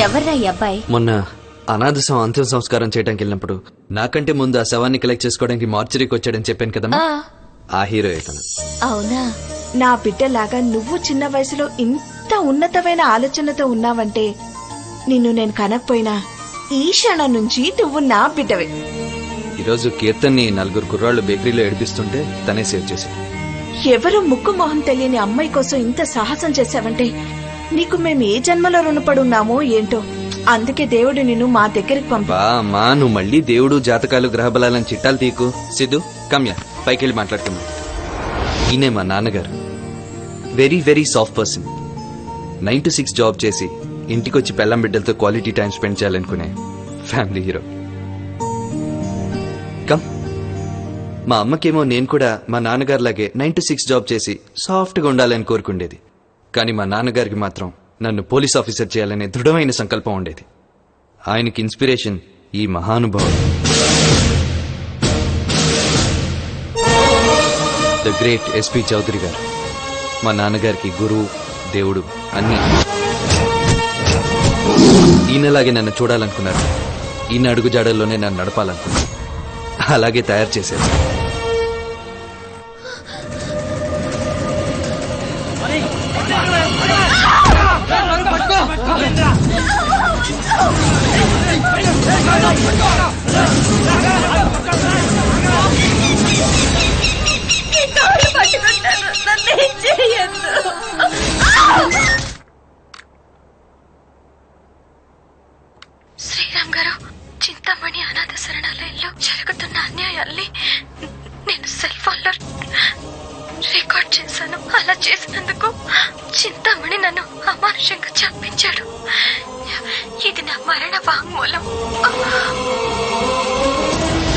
ఎవర్రా ఈ అబ్బాయి? మొన్న అనాథ సం- అంతిమ సంస్కారం చేయడానికి వెళ్ళినప్పుడు నాకంటే ముందు ఆ శవాన్ని కలెక్ట్ చేసుకోవడానికి మార్చరీకి వచ్చాడని చెప్పాను కదమ్మా. ఆ, ఆ హీరో ఇతను అవునా? నా బిడ్డలాగా నువ్వు చిన్న వయసులో ఇంత ఉన్నతమైన ఆలోచనతో ఉన్నావంటే నిన్ను నేను కనకపోయినా ఈ క్షణం నుంచి నువ్వు నా బిడ్డవే. ఈరోజు కీర్తన్ని నలుగురు కుర్రాళ్ళు బేకరీలో ఏడిపిస్తుంటే తనే సేవ్ చేశాడు. ఎవరు ముక్కు మొహం తెలియని అమ్మాయి కోసం ఇంత సాహసం చేశావంటే నీకు మేము ఏ జన్మలో రుణపడున్నామో ఏంటో. అందుకే దేవుడు నిన్ను మా దగ్గరికి పంపా. అమ్మా నువ్వు మళ్ళీ దేవుడు జాతకాలు గ్రహబలాలను చిట్టాలు తీకు. సిద్ధు కమ్యా పైకి వెళ్ళి మాట్లాడుకుందాం. ఈయనే మా నాన్నగారు. Very very soft person nine to six job చేసి ఇంటికొచ్చి పెళ్ళం బిడ్డలతో క్వాలిటీ టైం స్పెండ్ చేయాలనుకునే ఫ్యామిలీ హీరో కమ్ మా అమ్మకేమో నేను కూడా మా నాన్నగారిలాగే నైన్ టు సిక్స్ జాబ్ చేసి సాఫ్ట్గా ఉండాలని కోరుకుండేది. కానీ మా నాన్నగారికి మాత్రం నన్ను పోలీస్ ఆఫీసర్ చేయాలనే దృఢమైన సంకల్పం ఉండేది. ఆయనకి ఇన్స్పిరేషన్ ఈ మహానుభావుడు. ద గ్రేట్ ఎస్పి చౌదరి గారు మా నాన్నగారికి గురువు దేవుడు అన్నీ. ఈయనలాగే నన్ను చూడాలనుకున్నారు. ఈయన అడుగుజాడల్లోనే నన్ను నడపాలనుకున్నారు. అలాగే తయారు చేశారు. ఫోన్లో రికార్డ్ చేశాను. అలా చేసినందుకు చింతామణి నన్ను అమానుషంగా చంపించాడు. ఇది నా మరణ వాంగ్మూలం.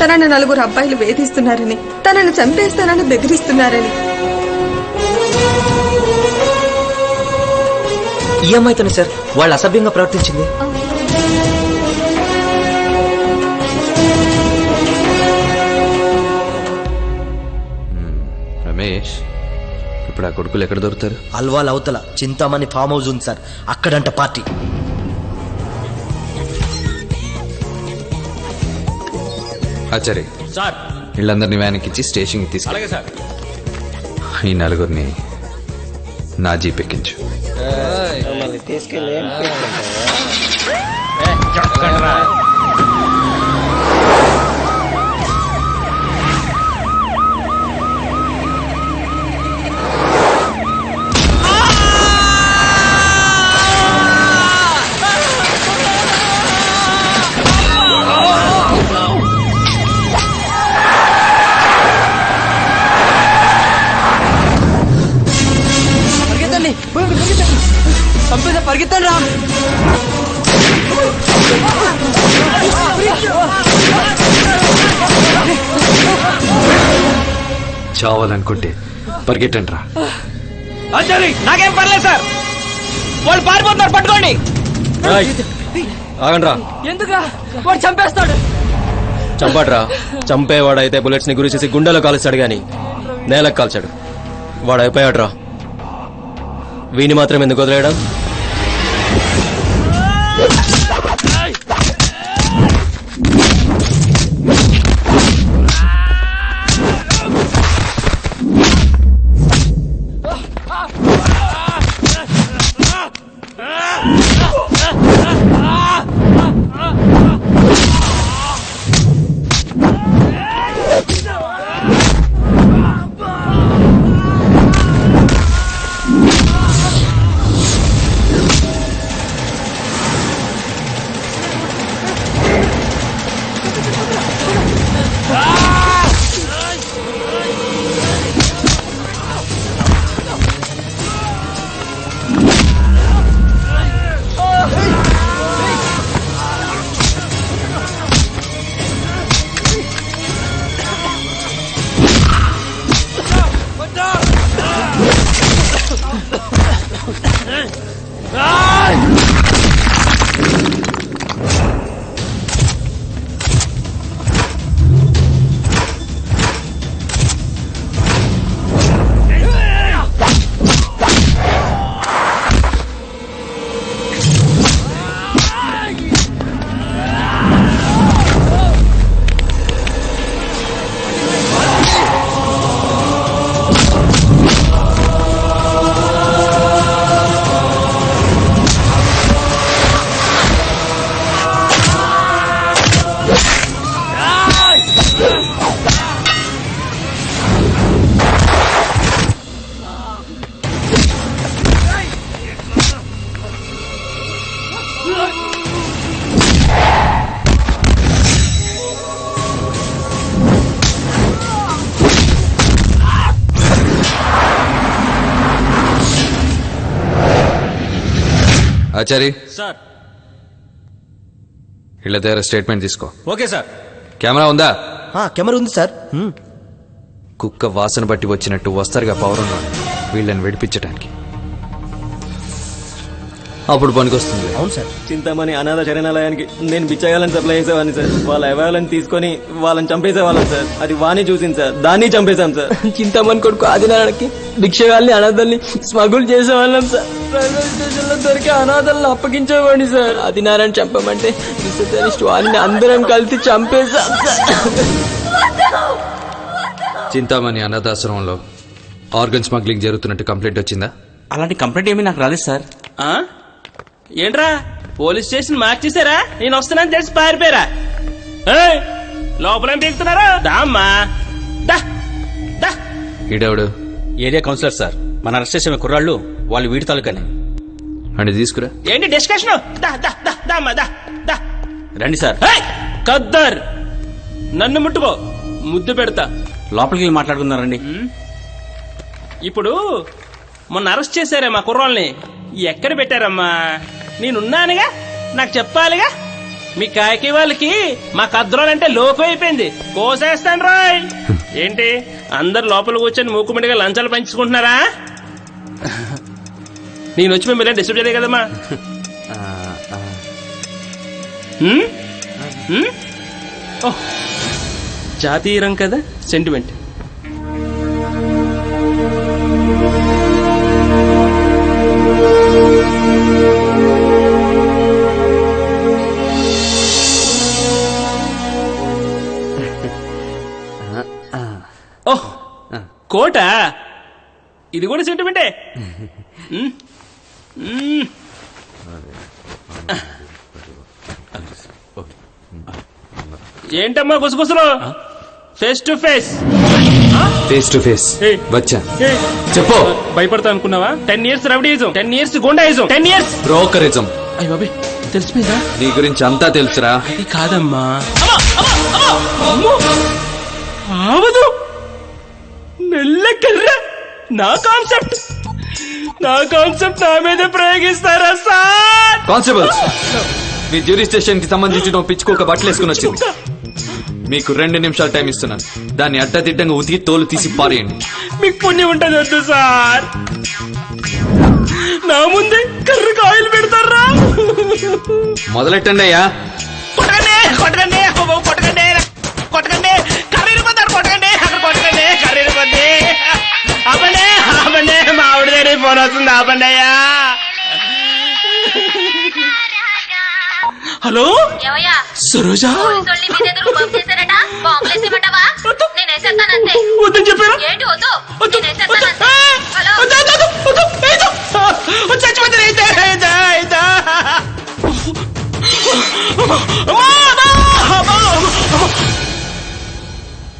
తనని నలుగురు అబ్బాయిలు వేధిస్తున్నారని తనను చంపేస్తానని బెదిరిస్తున్నారని. ఈ అమ్మాయితోనే సార్. వాళ్ళు అసభ్యంగా ప్రవర్తించింది. రమేష్ ఇప్పుడు ఆ కొడుకులు ఎక్కడ దొరుకుతారు? అల్వాల్ అవతల చింతామణి ఫామ్ హౌస్ ఉంది సార్. అక్కడంట పార్టీ. ఆచార్య సార్. వీళ్ళందరినీ వ్యాన్కి ఇచ్చి స్టేషన్కి తీసుకు అలాగే సార్. ఈ నలుగురిని నా జీప్ ఎక్కించు. పరిగెత్తండి చావాలనుకుంటే పరిగెట్టండి రా. నాకేం పర్లేదు సార్. వాళ్ళు పారిపోతున్నారు పట్టుకోండి. ఆగండ్రా. ఎందుకురా? వాడు చంపేస్తాడు. చంపాడ్రా. చంపేవాడైతే బుల్లెట్స్ని గురి చేసి గుండెలో కాలుస్తాడు గాని నేలకు కాల్చాడు. వాడు అయిపోయాడ్రా. వీని మాత్రం ఎందుకు వదిలేయడం? ఆచారి. సార్. వీళ్ళ దగ్గర స్టేట్మెంట్ తీసుకో. Okay sir. కెమెరా ఉందా? కెమెరా ఉంది సార్. కుక్క వాసన బట్టి వచ్చినట్టు వస్తారుగా పౌరంలో వీళ్ళని విడిపించడానికి అప్పుడు పనికొస్తుంది. అవును సార్. చింతామణి అనాథ శరణాలయానికి నేను బిచ్చగాలని సప్లై చేసేవాడిని సార్. వాళ్ళ అవాలని తీసుకొని వాళ్ళని చంపేసేవాళ్ళం సార్. అది వాణి చూసింది సార్. దాన్ని చంపేశాం సార్. చింతామణి కొడుకు ఆదినారాయణకి భిక్షగాల్ని అనాథల్ని స్మగుల్ చేసేవాళ్ళం సార్. రైల్వే స్టేషన్లో దొరికే అనాథల్ని అప్పగించేవాడిని సార్. ఆదినారాయణ చంపమంటే వాణిని అందరం కలిసి చంపేశాం సార్. చింతామణి అనాథాశ్రమంలో ఆర్గన్ స్మగ్లింగ్ జరుగుతున్నట్టు కంప్లైంట్ వచ్చిందా? అలాంటి కంప్లైంట్ ఏమీ నాకు రాలేదు సార్. ఏంట్రా? పోలీస్ స్టేషన్ మార్చేసారా నేను వస్తున్నాను తెలిసి పారిపోయారా? లోపలేం పీకుతున్నారా? దా అమ్మా దా దా. ఈడెవడు? Area councillor sir. మన అరెస్ట్ చేసిన కుర్రాళ్ళు వాళ్ళు వీడి తాలూకానే. అని తీసుకురా. ఏంటి డిస్కషన్? రండి సార్. కద్దర్. నన్ను ముట్టుకో. ముద్దు పెడతా. లోపలికి వెళ్ళి మాట్లాడుకున్నారండి ఇప్పుడు మొన్న అరెస్ట్ చేశారే మా కుర్రోల్ని ఎక్కడ పెట్టారమ్మా? నేనున్నానుగా? నాకు చెప్పాలిగా? మీ కాకి వాళ్ళకి మా కద్రోలంటే లోకం అయిపోయింది. కోసేస్తాను రాయ్. ఏంటి? అందరు లోపల కూర్చొని మూకుమిడిగా లంచాలు పంచుకుంటున్నారా? నేను వచ్చి మిమ్మల్ని డిస్టర్బ్ చేయలే కదమ్మా. జాతీయరం కదా? సెంటిమెంట్ కోట? ఇది కూడా సెంటిమెంటే మ్మ్. మ్మ్. ఏంటమ్మా గుసగుసలు? Face to face face to face. వచ్చా. చెప్పు. భయపడతా అనుకున్నావా? Ten years rowdyism ten years goondaism ten years brokerism అయ్య బాబే తెలిసిపోయిందా? నీ గురించి అంతా తెలుసురా. అది కాదమ్మా. అమ్మో! నెల్లకర్ర నా కాన్సెప్ట్. నా కాన్సెప్ట్ నా మీద ప్రయోగిస్తారా సార్? కానిస్టేబుల్స్ మీ జ్యూరీ స్టేషన్కి సంబంధించిన పిచ్చుకోక బట్టలు వేసుకుని వచ్చింది. మీకు రెండు నిమిషాలు టైం ఇస్తున్నాను. దాన్ని అడ్డదిడ్డంగా ఉతికి తోలు తీసి పారేయండి. మీకు పుణ్యం ఉంటుంది వద్దు సార్. నా ముందే కర్ర కాయలు పెడతారా? మొదలెట్టండి అయ్యా. కొట్టకండి కొట్టకండి అబ్బో, కొట్టకండి కొట్టకండి. కర్రీలు పోతారు కొట్టకండి అక్కడ కొట్టకండి కర్రీలు దగ్గర ఫోన్ వస్తుంది ఆపండి అయ్యా. హలో? సరోజా? వద్దని అమ్మా.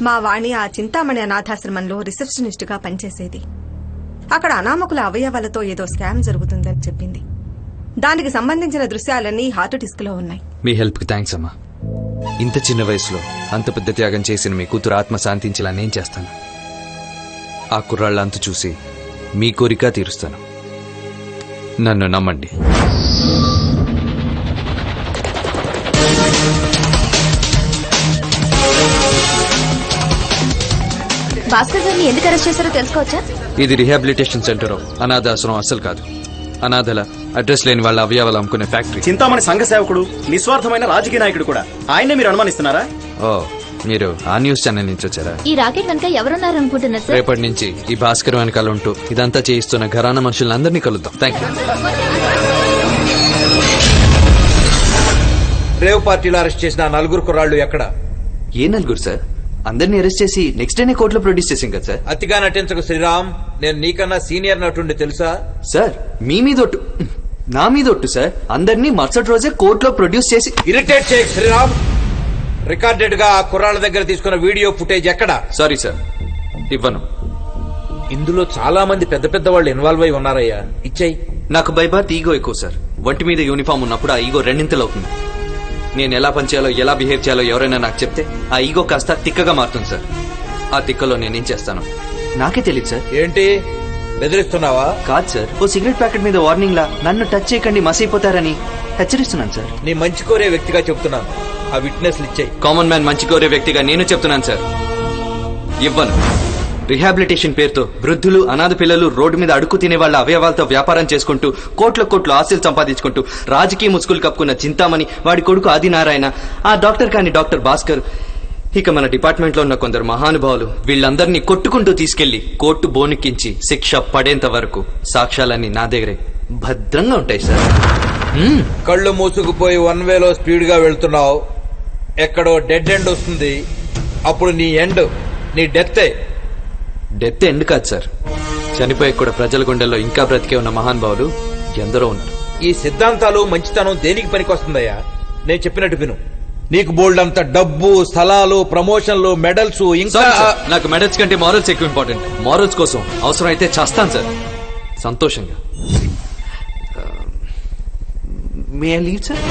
మా వాణి ఆ చింతామణి అనాథాశ్రమంలో రిసెప్షనిస్ట్గా పనిచేసేది. అక్కడ అనామకుల అవయవాలతో ఏదో స్కామ్ జరుగుతుందని చెప్పింది. దానికి సంబంధించిన దృశ్యాలన్నీ హార్ట్ డిస్క్లో ఉన్నాయి. మీ హెల్ప్కి థ్యాంక్స్ అమ్మా. ఇంత చిన్న వయసులో అంత పెద్ద త్యాగం చేసిన మీ కూతురు ఆత్మ శాంతించేలా నేను చేస్తాను. ఆ కుర్రాళ్ళ అంతు చూసి మీ కోరిక తీరుస్తాను. నన్ను నమ్మండి. భాస్కర్ గారిని ఎందుకు అరెస్ట్ చేశారో తెలుసుకోవచ్చా? ఇది రిహాబిలిటేషన్ సెంటర్ అనాథాశ్రమం అస్సలు కాదు. అనాథల అడ్రస్ లేని వాళ్ళ అవయవాలు అమ్ముకునే ఫ్యాక్టరీ. చింతామణి సంఘ సేవకుడు నిస్వార్థమైన రాజకీయ నాయకుడు కూడా. ఆయన్నే మీరు అనుమానిస్తున్నారా? ఓ మీరు ఆ న్యూస్ ఛానల్ నుంచి వచ్చారా? ఈ రాకెట్ వెనక ఎవరున్నారు అనుకుంటున్నారు సార్? రేపటి నుంచి ఈ భాస్కర్ వెనకాల ఉంటూ ఇదంతా చేయిస్తున్న ఘరాన మనుషులందరినీ కలుద్దాం. థ్యాంక్ యూ రేవ్ పార్టీలో అరెస్ట్ చేసిన ఆ నలుగురు కుర్రాళ్ళు ఎక్కడ? ఏ నలుగురు సార్? అందరినీ అరెస్ట్ చేసి నెక్స్ట్ డేనే కోర్టులో ప్రొడ్యూస్ చేసాం కదా సార్. అతిగా నటించకు శ్రీరామ్ నేను నీకన్నా సీనియర్ నటుండి తెలుసా? సార్ మీ మీద ఒట్టు. నా మీద ఒట్టు సార్. అందరినీ మరుసటి రోజే కోర్టులో ప్రొడ్యూస్ చేసి ఇరిటేట్ చేయ శ్రీరామ్. రికార్డెడ్గా ఆ కుర్రాళ్ళ దగ్గర తీసుకున్న వీడియో ఫుటేజ్ ఎక్కడ? సారీ సార్ ఇవ్వను. ఇందులో చాలా మంది పెద్ద పెద్ద వాళ్ళు ఇన్వాల్వ్ అయి ఉన్నారయ్యా. ఇచ్చేయి. నాకు బైబాత్ ఈగో ఎక్కువ సార్. ఒంటి మీద యూనిఫామ్ ఉన్నప్పుడు ఆ ఈగో రెండింతలు అవుతుంది. నేను ఎలా పనిచేయాలో ఎలా బిహేవ్ చేయాలో ఎవరైనా నాకు చెప్తే ఆ ఈగో కాస్త తిక్కగా మారుతుంది సార్. ఆ తిక్కలో నేనేం చేస్తాను? నాకే తెలియదు సార్. ఏంటి? బెదిరిస్తున్నావా? కాదు సార్. ఓ సిగరెట్ ప్యాకెట్ మీద వార్నింగ్ లా నన్ను టచ్ చేయకండి మసైపోతారని హెచ్చరిస్తున్నాను సార్. నీ మంచి కోరే వ్యక్తిగా చెప్తున్నాను. ఆ విట్నెస్లు ఇచ్చాయి. కామన్ మ్యాన్ మంచి కోరే వ్యక్తిగా నేను చెప్తున్నాను సార్. ఇవ్వను. రిహాబిలిటేషన్ పేరుతో వృద్ధులు అనాథ పిల్లలు రోడ్డు మీద అడుగు తినే వాళ్ళ అవయవాలతో వ్యాపారం చేసుకుంటూ కోట్ల కోట్లు ఆస్తులు సంపాదించుకుంటూ రాజకీయ ముసుగులు కప్పుకున్న చింతామణి వాడి కొడుకు ఆదినారాయణ ఆ డాక్టర్ కాని డాక్టర్ భాస్కర్ ఇక మన డిపార్ట్మెంట్లో ఉన్న కొందరు మహానుభావులు వీళ్ళందరినీ కొట్టుకుంటూ తీసుకెళ్ళి కోర్టు బోనికించి శిక్ష పడేంత వరకు సాక్ష్యాలన్నీ నా దగ్గరే. భద్రంగా ఉంటాయి సార్. కళ్ళు మూసుకుపోయి వన్ వేలో స్పీడ్గా వెళ్తున్నావు. ఎక్కడో డెడ్ ఎండ్ వస్తుంది. అప్పుడు నీ ఎండ్ నీ డెత్తే డెత్ ఎండ్ కాదు సార్. చనిపోయే కూడా ప్రజల గుండెల్లో ఇంకా బ్రతికే ఉన్న మహానుభావులు ఎందరో ఉన్నారు. ఈ సిద్ధాంతాలు మంచితనం దేనికి పనికొస్తుందయ్యా? నేను చెప్పినట్టు విను. నీకు బోల్డ్ అంత డబ్బు స్థలాలు ప్రమోషన్లు మెడల్స్ ఇంకా సారీ సార్, నాకు మెడల్స్ కంటే మారల్స్ ఎక్కువ ఇంపార్టెంట్ మారల్స్ కోసం అవసరం అయితే చేస్తాను సార్. సంతోషంగా. May leave sir